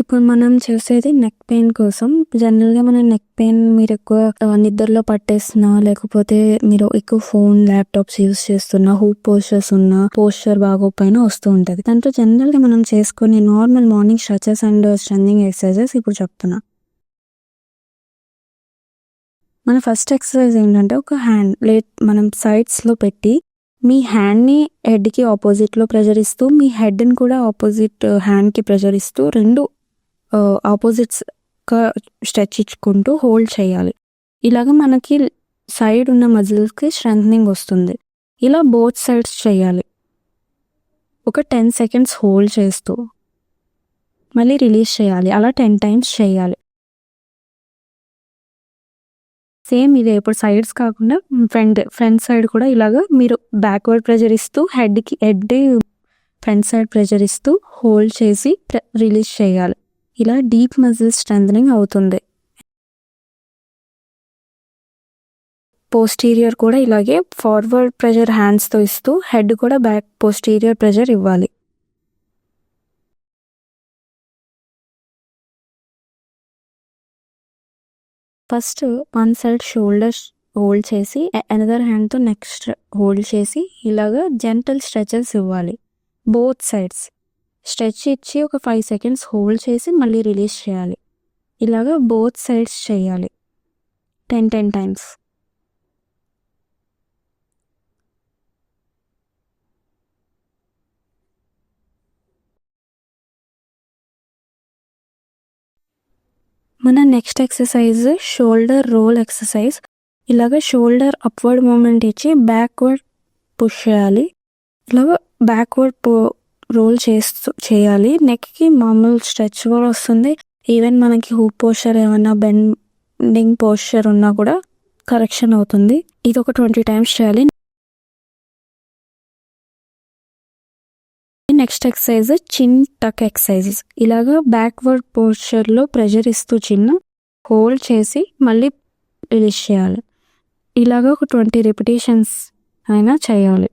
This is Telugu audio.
ఇప్పుడు మనం చేసేది నెక్ పెయిన్ కోసం. జనరల్‌గా మన నెక్ పెయిన్ మీరు ఎక్కువ నిద్రలో పట్టేస్తున్నా, లేకపోతే మీరు ఎక్కువ ఫోన్, ల్యాప్‌టాప్స్ యూజ్ చేస్తున్నా, హూప్ పోస్చర్స్ ఉన్నా, పోస్చర్ పైన వస్తూ ఉంటది. దాంట్లో జనరల్‌గా మనం చేసుకునే normal morning stretches and strengthening exercises ఇప్పుడు చెప్తున్నా. మన ఫస్ట్ ఎక్సర్‌సైజ్ ఏంటంటే ఒక హ్యాండ్ లేట్ మనం సైడ్స్‌లో పెట్టి మీ హ్యాండ్‌ని హెడ్‌కి ఆపోజిట్‌లో ప్రెజర్ ఇస్తూ, మీ హెడ్‌ని కూడా ఆపోజిట్ హ్యాండ్‌కి ప్రెజర్ ఇస్తూ రెండు ఆపోజిట్స్‌గా స్ట్రెచ్ ఇచ్చుకుంటూ హోల్డ్ చేయాలి. ఇలాగ మనకి సైడ్ ఉన్న మజిల్స్‌కి స్ట్రెంథెనింగ్ వస్తుంది. ఇలా బోత్ సైడ్స్ చేయాలి. ఒక 10 సెకండ్స్ హోల్డ్ చేస్తూ మళ్ళీ రిలీజ్ చేయాలి. అలా 10 టైమ్స్ చేయాలి. సేమ్ ఇదే ఇప్పుడు సైడ్స్ కాకుండా ఫ్రంట్, ఫ్రంట్ సైడ్ కూడా ఇలాగ మీరు బ్యాక్వర్డ్ ప్రెజర్ ఇస్తూ హెడ్‌కి హెడ్ ఫ్రంట్ సైడ్ ప్రెజర్ ఇస్తూ హోల్డ్ చేసి ప్ర రిలీజ్ చేయాలి. ఇలా డీప్ మజిల్ స్ట్రెంథనింగ్ అవుతుంది. పోస్టీరియర్ కూడా ఇలాగే ఫార్వర్డ్ ప్రెషర్ హ్యాండ్స్‌తో ఇస్తూ హెడ్ కూడా బ్యాక్ పోస్టీరియర్ ప్రెషర్ ఇవ్వాలి. First one side shoulders hold చేసి అనదర్ హ్యాండ్‌తో నెక్స్ట్ హోల్డ్ చేసి ఇలాగ జెంటల్ స్ట్రెచెస్ ఇవ్వాలి. Both sides. స్ట్రెచ్ ఇచ్చి ఒక ఫైవ్ సెకండ్స్ హోల్డ్ చేసి మళ్ళీ రిలీజ్ చేయాలి. ఇలాగ బోత్ సైడ్స్ చేయాలి. 10, 10 టైమ్స్. మన next exercise shoulder roll exercise. ఇలాగ షోల్డర్ అప్‌వర్డ్ మూమెంట్ ఇచ్చి బ్యాక్వర్డ్ పుష్ చేయాలి. ఇలాగ బ్యాక్వర్డ్ పో రోల్ చేస్తూ చేయాలి. నెక్‌కి మామూలు స్ట్రెచ్ కూడా వస్తుంది. ఈవెన్ మనకి హూప్ పోస్చర్ ఏమైనా బెండింగ్ పోస్చర్ ఉన్నా కూడా కరెక్షన్ అవుతుంది. ఇది ఒక 20 టైమ్స్ చేయాలి. నెక్స్ట్ ఎక్సర్‌సైజ్ చిన్ టక్ ఎక్సర్‌సైజెస్. ఇలాగ బ్యాక్వర్డ్ పోస్చర్‌లో ప్రెషర్ ఇస్తూ చిన్న హోల్డ్ చేసి మళ్ళీ రిలీజ్ చేయాలి. ఇలాగ ఒక ట్వంటీ రిపిటేషన్స్ అయినా చేయాలి.